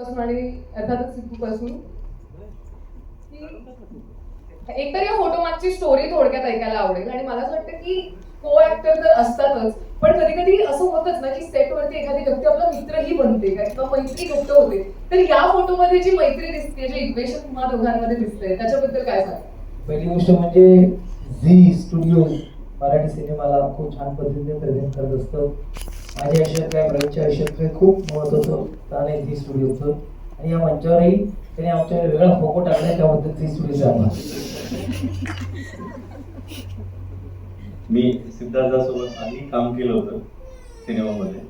पासून आणि अर्थातच सिद्धू पासून एकतर या फोटो मागची स्टोरी थोडक्यात ऐकायला आवडेल आणि मला असं वाटतं की को ऍक्टर तर असतातच पण कधी कधी असं होतच ना की सेटवरती एखादी व्यक्ती आपला मित्रही बनते का? किंवा मैत्री घट्ट होते. तर या फोटोमध्ये जी मैत्री दिसते जे इक्वेशन तुम्हाला दोघांमध्ये दिसतंय त्याच्याबद्दल काय सांग पहिली गोष्ट म्हणजे झी स्टुडिओ मराठी सिनेमाला खूप छान पद्धतीने प्रेझेंट करत असतं. माझ्या आयुष्यात काय प्रवीणच्या आयुष्यात काय खूप महत्वाचं स्थान आहे झी स्टुडिओचं आणि या मंचावरही त्याने आमच्या वेगळा फोको टाकला त्याबद्दल झी स्टुडिओचे आभार मी सिद्धार्थासोबत आधी काम केलं होतं सिनेमामध्ये.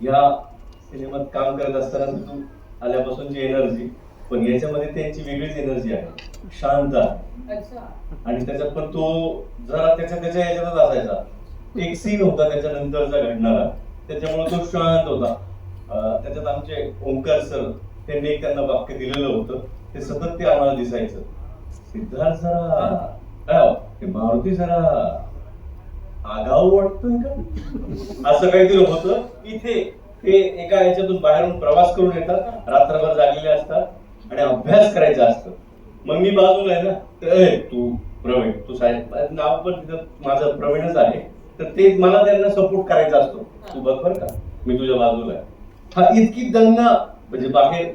या सिनेमात काम करत असताना तू आल्यापासून जी एनर्जी पण याच्यामध्ये त्यांची वेगळीच एनर्जी आहे. शांत आणि त्याच्यात पण तो जरा त्याच्या त्याच्या याच्यातच असायचा. एक सीन होता त्याच्यानंतरचा घडणारा. त्याच्यामुळे तो शांत होता. त्याच्यात आमचे ओंकार सर त्यांनी एक त्यांना वाक्य दिलेलं होतं. ते सतत ते आम्हाला दिसायचं. सिद्धार्थ जरा काय ते मारुती जरा आगाऊ वाटतोय का? असं काहीतरी होतं. इथे ते एका याच्यातून बाहेरून प्रवास करून येतात. रात्रभर जागलेले असतात आणि अभ्यास करायचा असतं. मग मी बाजूला आहे ना तर तू प्रवीण. तू साहेब नाव पण तिथं माझं प्रवीणच आहे. तर ते मला त्यांना सपोर्ट करायचा असतो. तू बघ बरं का मी तुझ्या बाजूला हा इतकी दंगा म्हणजे बाहेर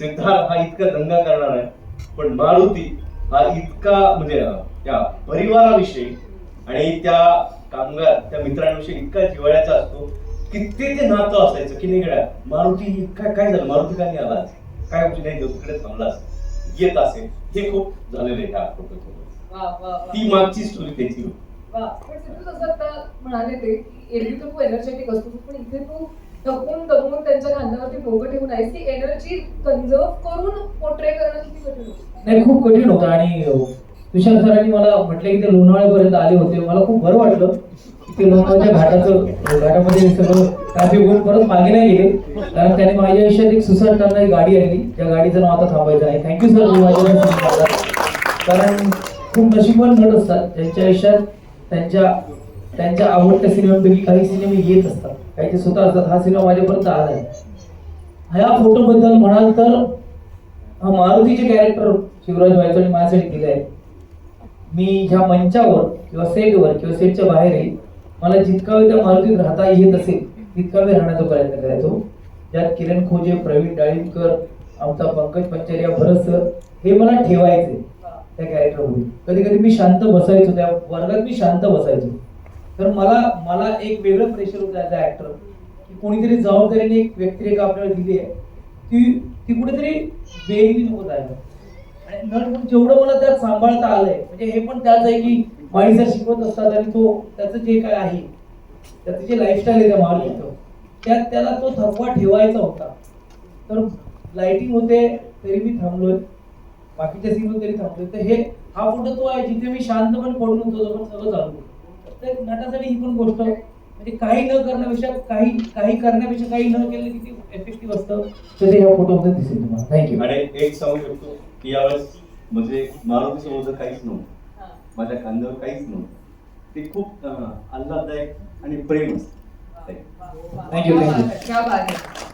सिद्धार्थ हा इतका दंगा करणार आहे पण मारुती हा इतका म्हणजे त्या परिवाराविषयी आणि त्या कामगार त्या मित्रांविषयी इतका जिव्हाळ्याचा असतो की ते ते नातं असायचं की नाही गड्या मारुती काय काय झालं? मारुती का नाही आला? काय म्हणजे नाही तिकडे थांबलास येत असेल. हे खूप झालेलं आहे ह्या ती मागची स्टोरी त्याची होती. वा पण सिद्धू जसं आता म्हणाले ते की एरवी तर तू एनर्जेटिक असतो पण इथे तू दबून दबून त्यांच्या खांद्यावरती डोकं ठेवून आहेस ती एनर्जी कन्झर्व करून पोर्ट्रे करणं किती कठीण नाही खूप कठीण होतं आणि तुषार सरांनी मला म्हटलं की ते लोणावळ्यापर्यंत आले होते. मला खूप बरं वाटलं की ते लोणावळ्याच्या घाटाचं घाटामध्ये सगळं ट्रॅफिक होऊन परत मागे नाही गेले. कारण त्याने माझ्या आयुष्यात एक सुसाट करणारी गाडी आणली. त्या गाडीचं नाव आता थांबायचं नाही. थँक्यू सर तुम्ही माझ्या. कारण खूप नशीबवान नट असतात. ज्यांच्या आयुष्यात त्यांच्या त्यांच्या आवडत्या सिनेमांपैकी काही सिनेमे येत असतात. काही ते स्वतः असतात. हा सिनेमा माझ्यापर्यंत आलाय ह्या फोटो बद्दल म्हणाल तर हा मारुतीचे कॅरेक्टर शिवराज वायचोणी माझ्यासाठी दिले आहे मी ह्या मंचावर किंवा सेटवर किंवा सेटच्या बाहेरही मला जितका वेळ त्या मारुतीत राहता येत असेल तितका वेळ राहण्याचा प्रयत्न करायचो. ज्यात किरण खोजे प्रवीण डाळिंबकर आमचा पंकज पंचारिया भरत सर हे मला ठेवायचे. त्या कॅरेक्टरमध्ये कधी कधी मी शांत बसायचो त्या वर्गात मी शांत बसायचो. तर मला मला एक वेगळं प्रेशर होतं ॲज अ ॲक्टर की कोणीतरी जबाबदारीने एक व्यक्तिरेखा आपल्याला दिली आहे ती ती कुठेतरी वेगळी नको जायला आणि नट जेवढं मला त्यात सांभाळता आलंय म्हणजे हे पण त्याच आहे की माळी शिकवत असतात आणि तो त्याचं जे काय आहे त्याचं जे लाईफस्टाईल आहे त्या मारुतीचं त्यात त्याला तो थकवा ठेवायचा होता. तर लाईटिंग होते तरी मी थांबलोय. बाकीच्या सीन तरी थांबलोय. तर हे हा फोटो तो आहे जिथे मी शांतपणे पडून होतो पण सगळं चालू होतं. तर नटासाठी ही पण गोष्ट म्हणजे काही न करण्यापेक्षा काही काही करण्यापेक्षा काही न केलं किती एफेक्टिव्ह असतं तर ते ह्या फोटोमध्ये दिसेल तुम्हाला. थँक्यू आणि एक सांगू शकतो की यावेळेस म्हणजे मारुतीचं ओझं काहीच नव्हतं. माझ्या खांद्यावर काहीच नव्हतं. ते खूप आल्हाददायक आणि प्रेम असतं. Thank you,